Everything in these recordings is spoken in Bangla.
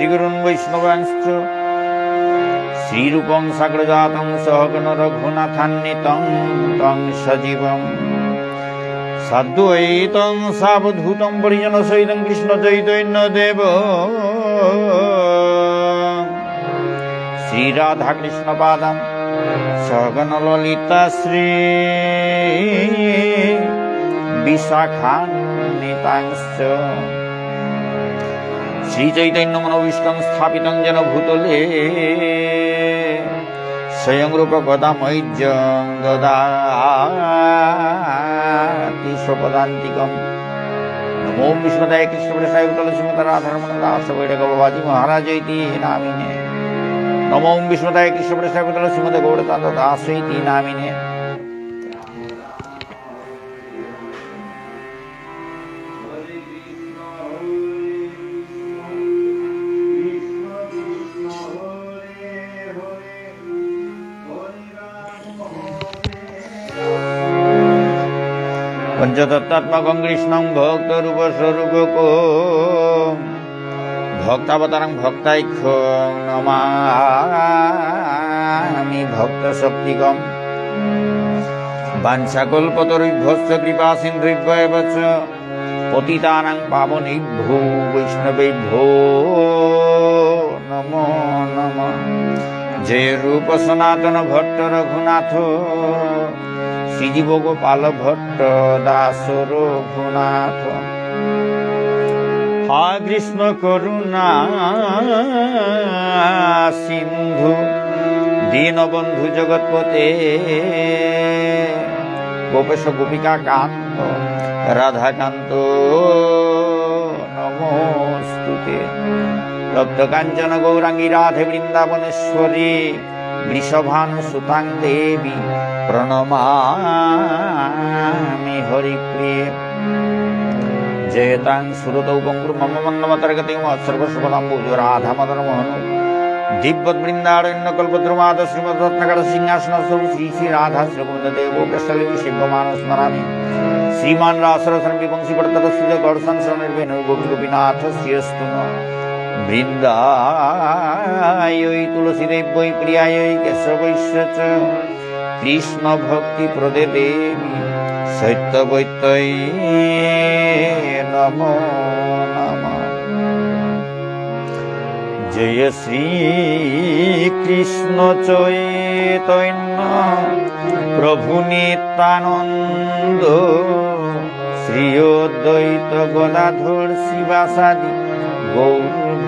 কমলং শ্রীগুরুন বৈষ্ণবাংশ্চ শ্রীরূপং সাগ্রজাতং সহগণ রঘুনাথান্বিতং তং সজীবম সাদ্বৈতং সাবধূতং পরিজন সহিতং কৃষ্ণ চৈতন্য দেব শ্রীরাধা কৃষ্ণ পাদম সগণ ললিতা শ্রী বিশাখান্বিতাংশ শ্রীচৈতন্য মনোবিষ্টং স্থাপিতং যেন ভূতলে স্বয়ং রূপ গদামৈর্যং দদাতি স্বপদান্তিকম নমো বিষ্ণুদায় কৃষ্ণপ্রেসায় তুলসীমত রাধারমণ দাস বৈঠকবাজি মহারাজ ইতি নামিনে নমো বিষ্ণুদায় কৃষ্ণপ্রেসায় তুলসীমত গৌড়তান্ত দাস ইতি নামিনে পঞ্চতত্ত্বাত্মকং কৃষ্ণং ভক্তরূপ স্বরূপক ভক্তাবতারং ভক্তাইক্ষং নমামি ভক্ত শক্তিকম বাঞ্ছাকল্পতরুভ্যশ্চ কৃপা সিন্ধুভ্য চ পতিতানাং পাবনেভ্যো বৈষ্ণবেভ্যো নমো নমঃ। জয় রূপ সনাতন ভট্ট রঘুনাথ শ্রীজীব গোপাল ভট্ট দাস রঘুনাথ হা কৃষ্ণ করুণা সিন্ধু, দীনবন্ধু জগৎপতে। গোপেশ গোপিকা কান্ত, রাধাকান্ত, নমস্তুতে। রক্তকাঞ্চন গৌরাঙ্গী রাধে বৃন্দাবনেশ্বরী। বৃষভানু সুতাং দেবী প্রণমামি হরিপ্রিয়ে। জয়তাং সুরতৌ বঙ্গুর মম মন্নমতর্গতি রাধা মদন মোহন দিব্যৎ বৃন্দারণ্য কল্পদ্রুমাদ শ্রীমদ রত্নকর সিংহাসন স্বরূপ শ্রী শ্রী রাধা শ্রীকুন্দ দেব কৃষ্ণলী শিবমান স্মরামি। শ্রীমান রাসরসন বিবংশী পড়তর সুজ গড়সন সনির্বেণ গোপী গোপীনাথ শ্রীয়স্তু বৃন্দায় তুলসী দেব্যই প্রিয়ায় কেশবৈশ্য চ কৃষ্ণ ভক্তি প্রদে দেবী সত্য বৈত্যই নম নম। জয় শ্রী কৃষ্ণ চৈতন্য প্রভু নিত্যানন্দ শ্রী অদ্বৈত গদাধর শিবাসাদি গৌর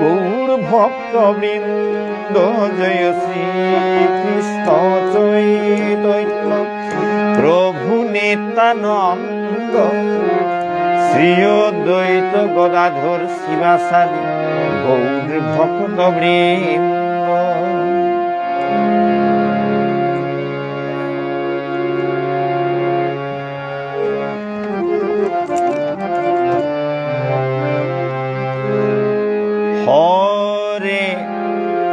গৌর ভক্ত বৃন্দ জয় শ্রী কৃষ্ণ চৈতন্য। প্রভু নেতানন্দ শ্রী দ্বৈত গদাধর শিবাচারী গৌর ভক্ত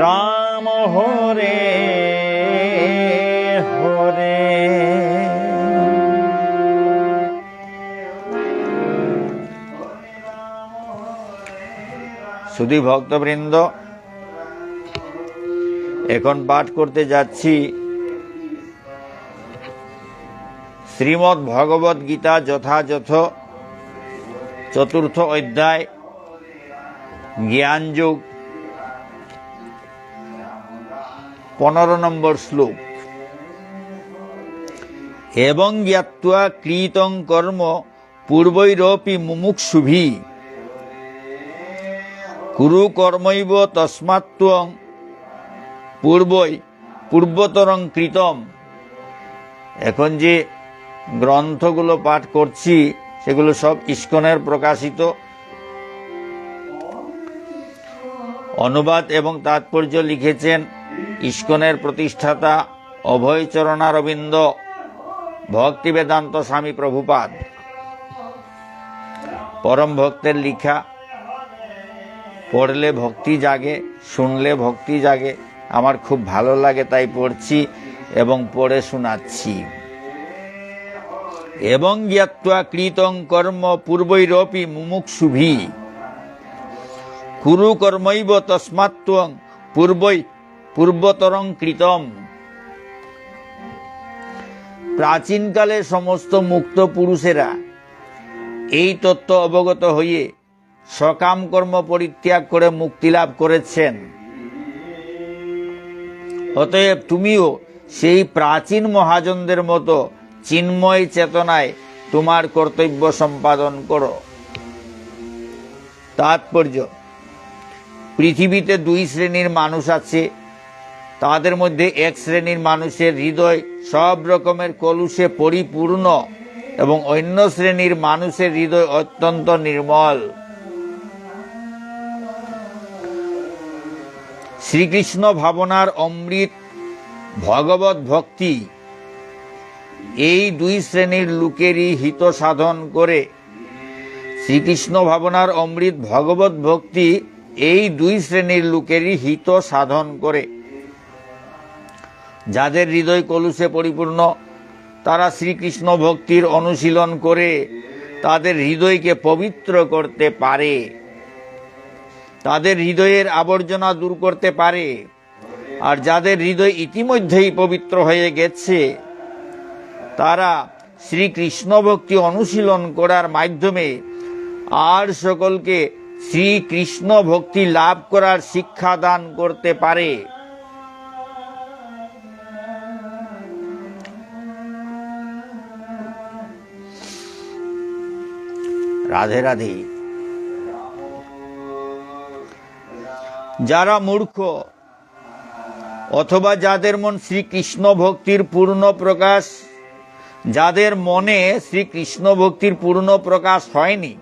রাম হরে হরে। শুধু ভক্তবৃন্দ, এখন পাঠ করতে যাচ্ছি শ্রীমৎ ভগবত গীতা যথাযথ চতুর্থ অধ্যায়, জ্ঞানযোগ। পনেরো নম্বর শ্লোক। এবং জ্ঞাত্বা কৃতং কর্ম পূর্বৈরপি মুমুক্ষুভি। কুরু কর্মৈব তস্মাত্ত্বং পূর্বই পূর্বতরং কৃতম। এখন যে গ্রন্থগুলো পাঠ করছি, সেগুলো সব ইস্কনের প্রকাশিত। অনুবাদ এবং তাৎপর্য লিখেছেন ইস্কনের প্রতিষ্ঠাতা অভয়চরণারবিন্দ ভক্তি বেদান্ত স্বামী প্রভুপাদ। পরম ভক্তের লিখা, পড়লে ভক্তি জাগে, শুনলে ভক্তি জাগে, আমার খুব ভালো লাগে তাই পড়ছি এবং পড়ে শোনাচ্ছি। এবং জ্ঞাত্বা কৃতং কর্ম পূর্বৈরপি মুমুক্ষুভি। কুরু কর্মৈব তস্মাত্ত্বং পূর্বই পূর্বতরং কৃতম প্রাচীনকালে সমস্ত মুক্ত পুরুষেরা এই তত্ত্ব অবগত হয়ে সকাম কর্ম পরিত্যাগ করে মুক্তি লাভ করেছেন। অতএব তুমিও সেই প্রাচীন মহাজনদের মতো চিন্ময় চেতনায় তোমার কর্তব্য সম্পাদন করো। তাৎপর্য, পৃথিবীতে দুই শ্রেণির মানুষ আছে তাদের মধ্যে এক শ্রেণির মানুষের হৃদয় সব রকমের কলুষে পরিপূর্ণ এবং অন্য শ্রেণির মানুষের হৃদয় অত্যন্ত নির্মল। শ্রীকৃষ্ণ ভাবনার অমৃত ভগবত ভক্তি এই দুই শ্রেণির লোকেরই হিত সাধন করে শ্রীকৃষ্ণ ভাবনার অমৃত ভগবত ভক্তি এই দুই শ্রেণির লোকেরই হিত সাধন করে। যাদের হৃদয় কলুষে পরিপূর্ণ, তারা শ্রীকৃষ্ণ ভক্তির অনুশীলন করে তাদের হৃদয়কে পবিত্র করতে পারে। তাদের হৃদয়ের আবর্জনা দূর করতে পারে। আর যাদের হৃদয় ইতিমধ্যেই পবিত্র হয়ে গেছে, তারা শ্রীকৃষ্ণ ভক্তি অনুশীলন করার মাধ্যমে আর সকলকে শ্রীকৃষ্ণ ভক্তি লাভ করার শিক্ষা দান করতে পারে। রাধে রাধে। যারা মূর্খ, অথবা যাদের মন শ্রীকৃষ্ণ ভক্তির পূর্ণ প্রকাশ, যাদের মনে শ্রীকৃষ্ণ ভক্তির পূর্ণ প্রকাশ হয়নি,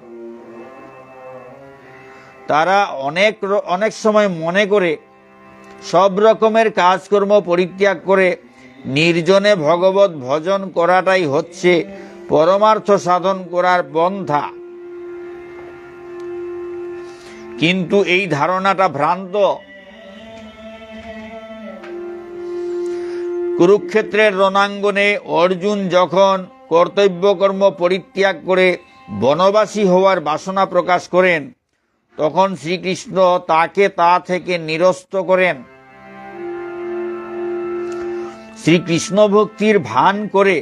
তারা অনেক অনেক সময় মনে করে সব রকমের কাজকর্ম পরিত্যাগ করে নির্জনে ভগবত ভজন করাটাই হচ্ছে পরমার্থ সাধন করার পন্থা। কিন্তু এই ধারণাটা ভ্রান্ত। কুরুক্ষেত্রের রণাঙ্গনে অর্জুন যখন কর্তব্যকর্ম পরিত্যাগ করে বনবাসী হওয়ার বাসনা প্রকাশ করেন, তখন শ্রীকৃষ্ণ তাকে তা থেকে নিরস্ত করেন। শ্রীকৃষ্ণ ভক্তির ভান করে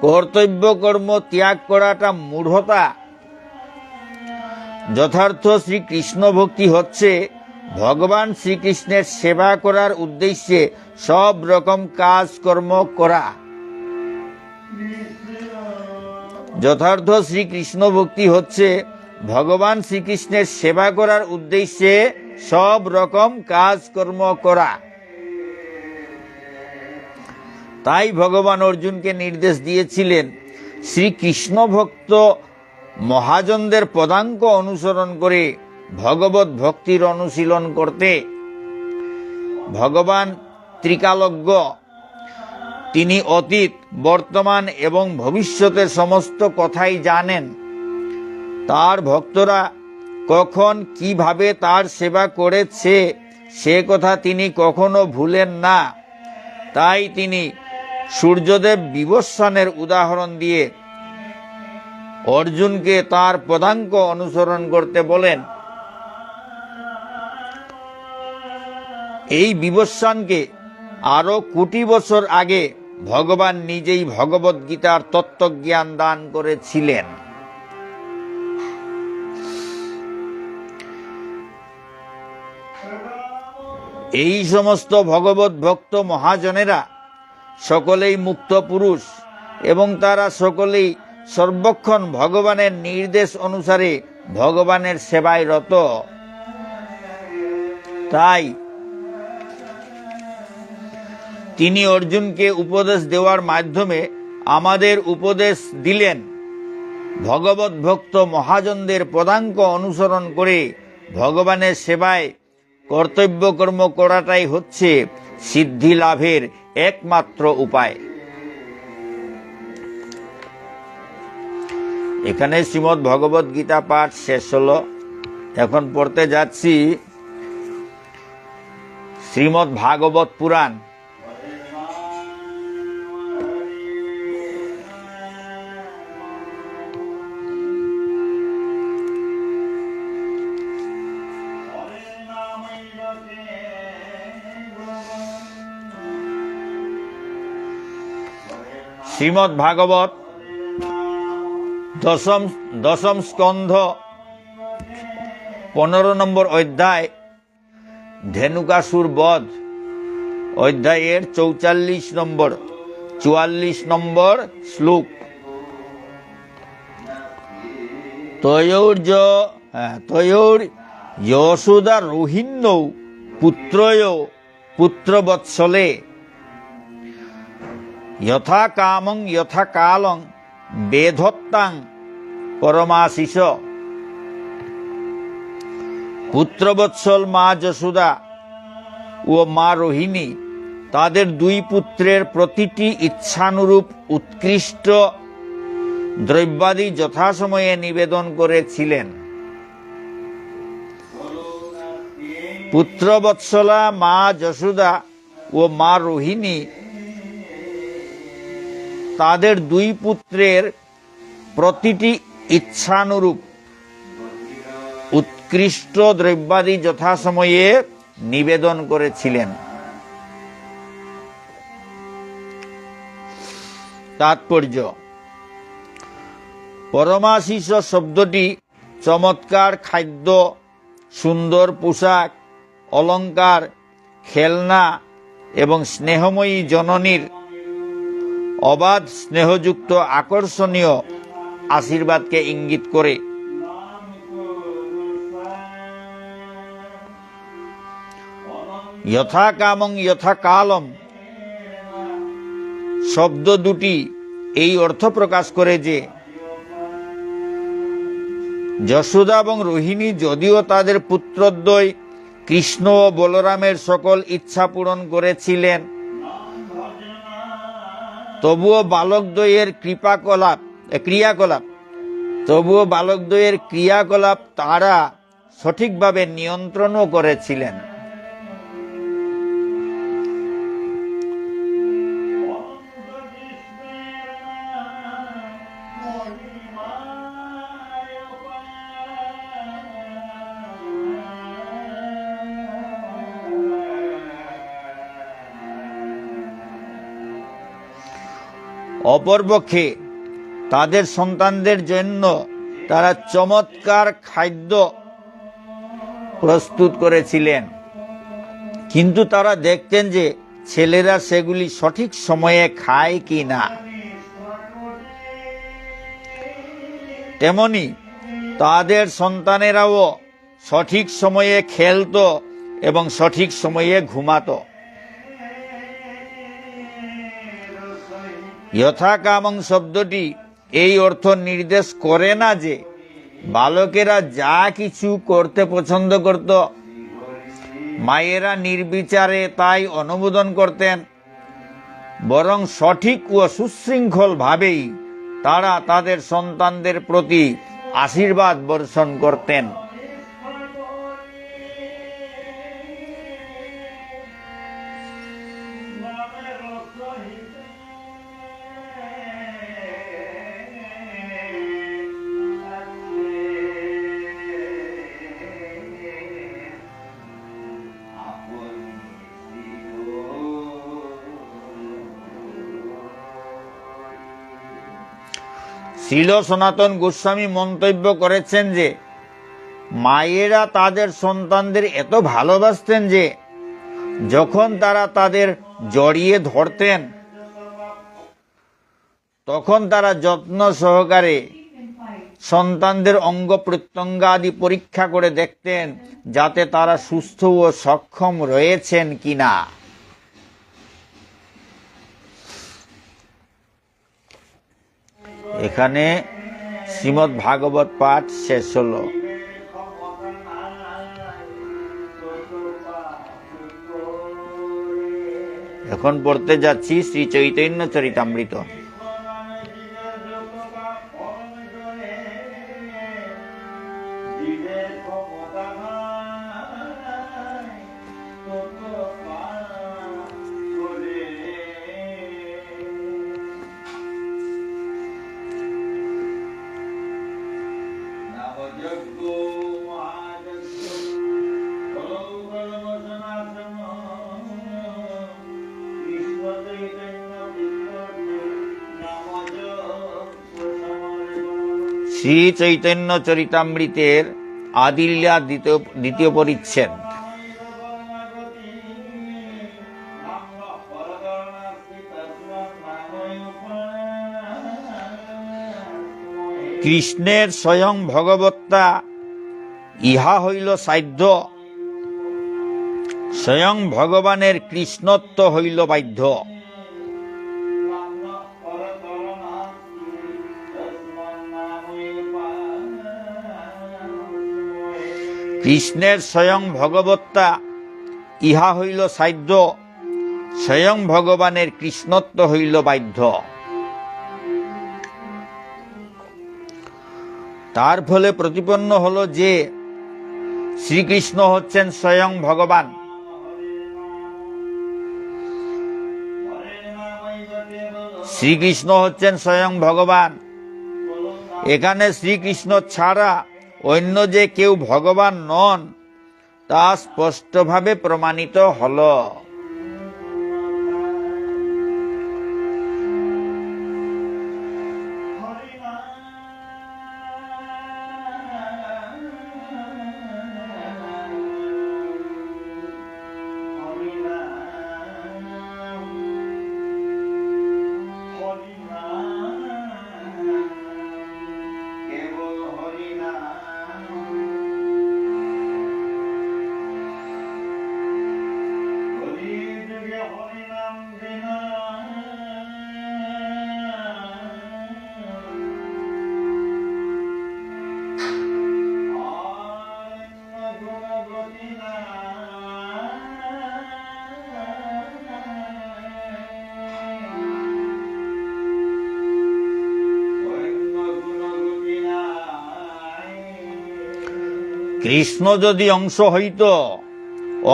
কর্তব্য কর্ম ত্যাগ করাটা মূঢ়তা যথার্থ শ্রীকৃষ্ণ ভক্তি হচ্ছে ভগবান শ্রীকৃষ্ণের সেবা করার উদ্দেশ্যে সব রকম কাজ কর্ম করা। যথার্থ শ্রীকৃষ্ণ ভক্তি হচ্ছে ভগবান শ্রীকৃষ্ণের সেবা করার উদ্দেশ্যে সব রকম কাজ কর্ম করা। তাই ভগবান অর্জুনকে নির্দেশ দিয়েছিলেন, শ্রীকৃষ্ণ ভক্ত মহাজনদের পদাঙ্ক অনুসরণ করে ভগবত ভক্তির অনুশীলন করতে ভগবান ত্রিকালজ্ঞ। তিনি অতীত, বর্তমান এবং ভবিষ্যতের সমস্ত কথাই জানেন। তার ভক্তরা কখন কীভাবে তার সেবা করেছে, সে কথা তিনি কখনো ভুলেন না। তাই তিনি সূর্যদেব বিবস্বানের উদাহরণ দিয়ে অর্জুনকে তার পদাঙ্ক অনুসরণ করতে বলেন। এই বিবস্বানকে আরও কোটি বছর আগে ভগবান নিজেই ভগবত গীতার তত্ত্বজ্ঞান দান করেছিলেন। এই সমস্ত ভগবত ভক্ত মহাজনেরা সকলেই মুক্ত পুরুষ এবং তারা সকলেই সর্বক্ষণ ভগবানের নির্দেশ অনুসারে ভগবানের সেবায় রত তাই তিনি অর্জুনকে উপদেশ দেওয়ার মাধ্যমে আমাদের উপদেশ দিলেন। ভগবত ভক্ত মহাজনদের পদাঙ্ক অনুসরণ করে ভগবানের সেবায় কর্তব্য কর্ম করাটাই হচ্ছে সিদ্ধি লাভের একমাত্র উপায়। এখানে শ্রীমৎ ভগবত গীতা পাঠ শেষ হলো। এখন পড়তে যাচ্ছি শ্রীমৎ ভাগবত পুরাণ। শ্রীমৎ ভাগবত দশম দশম স্কন্ধ পনেরো নম্বর অধ্যায় ধেনুকাসুর বধ। অধ্যায়ের চৌচাল্লিশ নম্বর চুয়াল্লিশ নম্বর শ্লোক। তয়োর্য হ্যাঁ, তয়োর যশোদা রোহিণ্য পুত্রয় পুত্রবৎসলে। যথা কামং যথা কালং বেধত্তাং পরমাশিস পুত্রবৎসল মা যশোদা ও মা রোহিণী, তাদের দুই পুত্রের প্রতিটি ইচ্ছানুরূপ উৎকৃষ্ট দ্রব্যাদি যথাসময়ে নিবেদন করেছিলেন। পুত্রবৎসলা মা যশোদা ও মা রোহিণী তাদের দুই পুত্রের প্রতিটি ইচ্ছানুরূপ উৎকৃষ্ট দ্রব্যাদি যথাসময়ে নিবেদন করেছিলেন। তাৎপর্য পরমাশিস শব্দটি চমৎকার খাদ্য, সুন্দর পোশাক অলঙ্কার খেলনা এবং স্নেহময়ী জননীর অবাধ স্নেহযুক্ত আকর্ষণীয় আশীর্বাদকে ইঙ্গিত করে। যথা কামং যথা কালম শব্দ দুটি এই অর্থ প্রকাশ করে যে, যশোদা এবং রোহিণী যদিও তাদের পুত্রদ্বয় কৃষ্ণ ও বলরামের সকল ইচ্ছা পূরণ করেছিলেন তবুও বালকদ্বয়ের কৃপাকলাপ ক্রিয়াকলাপ। তবুও বালকদ্বয়ের ক্রিয়াকলাপ তারা সঠিকভাবে নিয়ন্ত্রণও করেছিলেন। অপরপক্ষে তাদের সন্তানদের জন্য তারা চমৎকার খাদ্য প্রস্তুত করেছিলেন। কিন্তু তারা দেখতেন যে ছেলেরা সেগুলি সঠিক সময়ে খায় কি না। তেমনি তাদের সন্তানেরাও সঠিক সময়ে খেলতো এবং সঠিক সময়ে ঘুমাতো। যথাকামং শব্দটি এই অর্থ নির্দেশ করে না যে বালকেরা যা কিছু করতে পছন্দ করত, মায়েরা নির্বিচারে তাই অনুমোদন করতেন। বরং সঠিক ও সুশৃঙ্খল ভাবেই তারা তাদের সন্তানদের প্রতি আশীর্বাদ বর্ষণ করতেন। শিল সনাতন গোস্বামী মন্তব্য করেছেন যে, মায়েরা তাদের সন্তানদের এত ভালোবাসতেন যে, যখন তারা তাদের জড়িয়ে ধরতেন, তখন তারা যত্ন সহকারে সন্তানদের অঙ্গ প্রত্যঙ্গ আদি পরীক্ষা করে দেখতেন যাতে তারা সুস্থ ও সক্ষম রয়েছেন কিনা। এখানে শ্রীমৎ ভাগবত পাঠ শেষ হলো। এখন পড়তে যাচ্ছি শ্রী চৈতন্য চরিতামৃত। শ্রী চৈতন্য চরিতামৃতের আদিল্যা দ্বিতীয় দ্বিতীয় পরিচ্ছেদ। কৃষ্ণের স্বয়ং ভগবত্তা, ইহা হইল সাধ্য। স্বয়ং ভগবানের কৃষ্ণত্ব হইল বাধ্য। কৃষ্ণের স্বয়ং ভগবত্তা, ইহা হইল সাধ্য, স্বয়ং ভগবানের কৃষ্ণত্ব হইল বাধ্য। তার ফলে প্রতিপন্ন হলো যে, শ্রীকৃষ্ণ হচ্ছেন স্বয়ং ভগবান। শ্রীকৃষ্ণ হচ্ছেন স্বয়ং ভগবান। এখানে শ্রীকৃষ্ণ ছাড়া অন্য যে কেউ ভগবান নন তা স্পষ্টভাবে প্রমাণিত হল। কৃষ্ণ যদি অংশ হইত,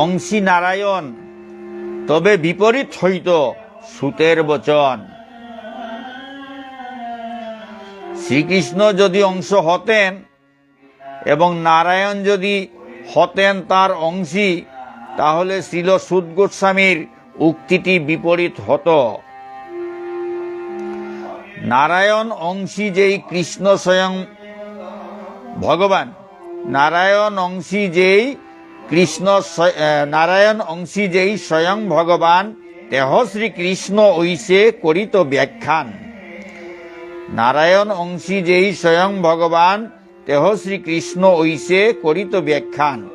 অংশী নারায়ণ, তবে বিপরীত হইত সুতের বচন। শ্রীকৃষ্ণ যদি অংশ হতেন এবং নারায়ণ যদি হতেন তার অংশী, তাহলে ছিল সুদ গোস্বামীর উক্তিটি বিপরীত হতো। নারায়ণ অংশী যেই কৃষ্ণ স্বয়ং ভগবান নারায়ণ অংশী যেই কৃষ্ণ নারায়ণ অংশী যেই স্বয়ং ভগবান, দেহ শ্রীকৃষ্ণ ঐসে করিত ব্যাখ্যান। নারায়ণ অংশী যেই স্বয়ং ভগবান, দেহ শ্রীকৃষ্ণ ঐসে করিত ব্যাখ্যান।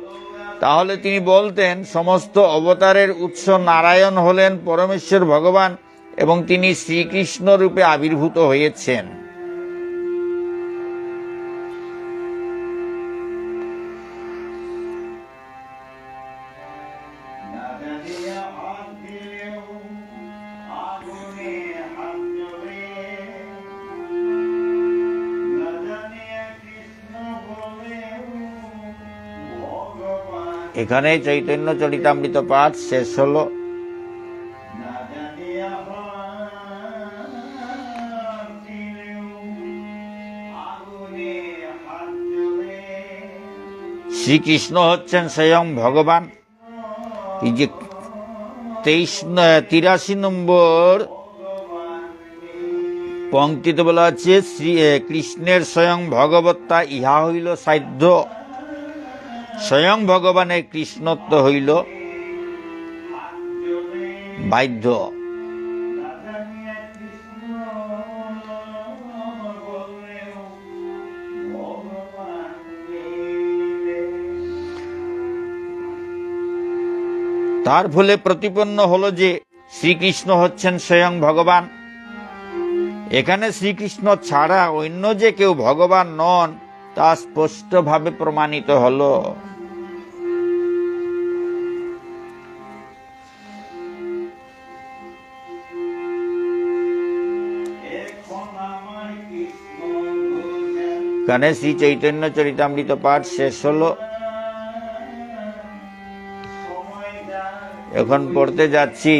তাহলে তিনি বলতেন, সমস্ত অবতারের উৎস নারায়ণ হলেন পরমেশ্বর ভগবান এবং তিনি শ্রীকৃষ্ণ রূপে আবির্ভূত হয়েছেন। এখানে চৈতন্য চরিতামৃত পাঠ শেষ হলো। শ্রীকৃষ্ণ হচ্ছেন স্বয়ং ভগবান যে তেইশ তিরাশি নম্বর পঙ্ক্তিতে বলা আছে, শ্রী কৃষ্ণের স্বয়ং ভগবত্তা, ইহা হইল সাধ্য। স্বয়ং ভগবানের কৃষ্ণত্ব হইল বাধ্য। তার ফলে প্রতিপন্ন হলো যে শ্রীকৃষ্ণ হচ্ছেন স্বয়ং ভগবান। এখানে শ্রীকৃষ্ণ ছাড়া অন্য যে কেউ ভগবান নন, তা স্পষ্টভাবে প্রমাণিত হলো। এখানে শ্রী চৈতন্য চরিতামৃত পাঠ শেষ হলো। এখন পড়তে যাচ্ছি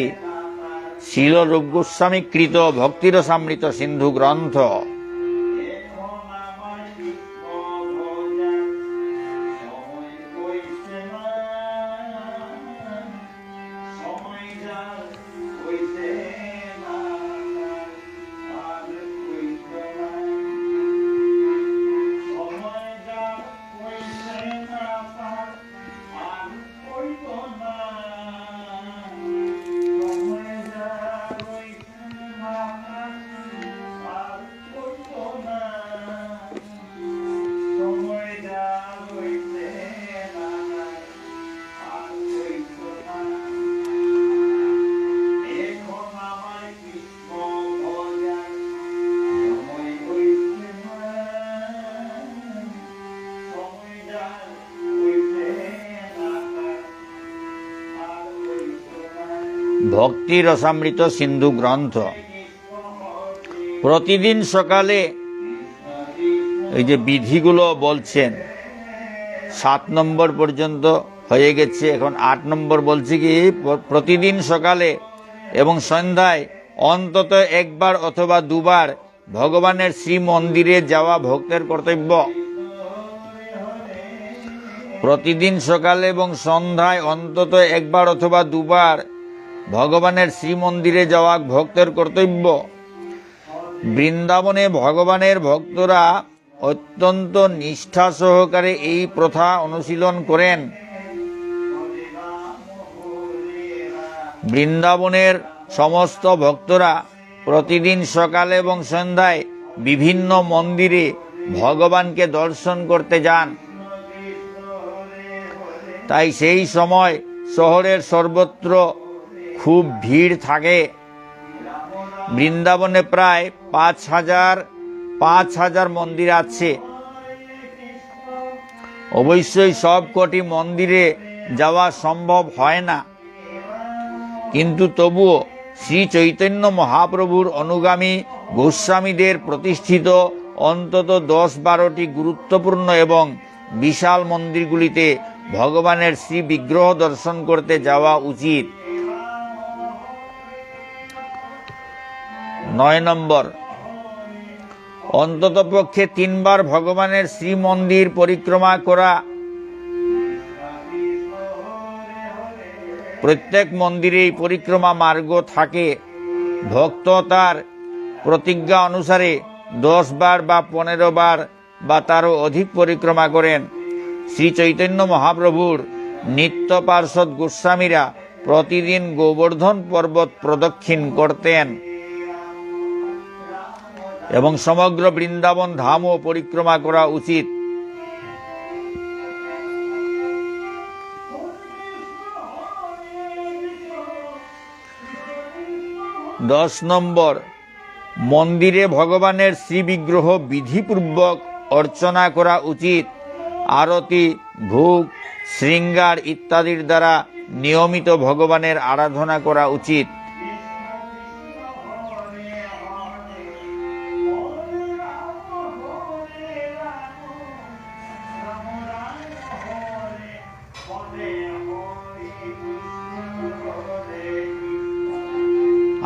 শিলরূপ গোস্বামী কৃত ভক্তির সামৃত সিন্ধু গ্রন্থ। ভক্তি রসামৃত সিন্ধু গ্রন্থ। প্রতিদিন সকালে এই যে বিধিগুলো বলছেন, সাত নম্বর পর্যন্ত হয়ে গেছে, এখন আট নম্বর বলছে কি প্র- প্রতিদিন সকালে এবং সন্ধ্যায় অন্তত একবার অথবা দুবার ভগবানের শ্রী মন্দিরে যাওয়া ভক্তের কর্তব্য। প্রতিদিন সকালে এবং সন্ধ্যায় অন্তত একবার অথবা দুবার ভগবানের শ্রীমন্দিরে যাওয়া ভক্তের কর্তব্য। বৃন্দাবনে ভগবানের ভক্তরা অত্যন্ত নিষ্ঠা সহকারে এই প্রথা অনুশীলন করেন। বৃন্দাবনের সমস্ত ভক্তরা প্রতিদিন সকালে এবং সন্ধ্যায় বিভিন্ন মন্দিরে ভগবানকে দর্শন করতে যান। তাই সেই সময় শহরের সর্বত্র খুব ভিড় থাকে। বৃন্দাবনে প্রায় পাঁচ হাজার পাঁচ হাজার মন্দির আছে। অবশ্যই সব কটি মন্দিরে যাওয়া সম্ভব হয় না। কিন্তু তবুও শ্রী চৈতন্য মহাপ্রভুর অনুগামী গোস্বামীদের প্রতিষ্ঠিত অন্তত দশ বারোটি গুরুত্বপূর্ণ এবং বিশাল মন্দিরগুলিতে ভগবানের শ্রী বিগ্রহ দর্শন করতে যাওয়া উচিত। নয় নম্বর। অন্ততপক্ষে তিনবার ভগবানের শ্রী মন্দির পরিক্রমা করা। প্রত্যেক মন্দিরেই পরিক্রমা মার্গ থাকে। ভক্ত তার প্রতিজ্ঞা অনুসারে দশ বার বা পনেরো বার বা তারও অধিক পরিক্রমা করেন। শ্রী চৈতন্য মহাপ্রভুর নিত্য পার্ষদ গোস্বামীরা প্রতিদিন গোবর্ধন পর্বত প্রদক্ষিণ করতেন। এবং সমগ্র বৃন্দাবন ধামও পরিক্রমা করা উচিত। দশ নম্বর, মন্দিরে ভগবানের শ্রীবিগ্রহ বিধিপূর্বক অর্চনা করা উচিত। আরতি, ভোগ, শৃঙ্গার ইত্যাদির দ্বারা নিয়মিত ভগবানের আরাধনা করা উচিত।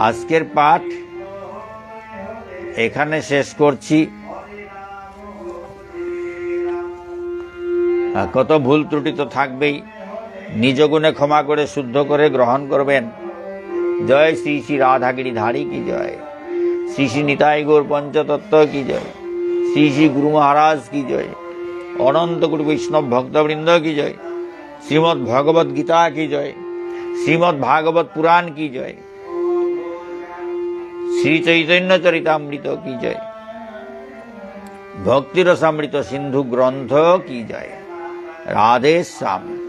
আজকের পাঠ এখানে শেষ করছি। কত ভুল ত্রুটি তো থাকবেই। নিজ গুণে ক্ষমা করে, শুদ্ধ করে গ্রহণ করবেন। জয় শ্রী শ্রী রাধাগিরি ধারী কি জয়? শ্রী শ্রী নিতাই গৌর পঞ্চতত্ত্ব কি জয়? শ্রী শ্রী গুরু মহারাজ কি জয়? অনন্ত গুরু বৈষ্ণব ভক্তবৃন্দ কি জয়? শ্রীমদ্ ভগবত গীতা কি জয়? শ্রীমদ্ ভাগবত পুরাণ কি জয়? শ্রী চৈতন্য চরিতামৃত কি জয়? ভক্তিরসামৃত সিন্ধু গ্রন্থ কি জয়? রাধে শ্যাম।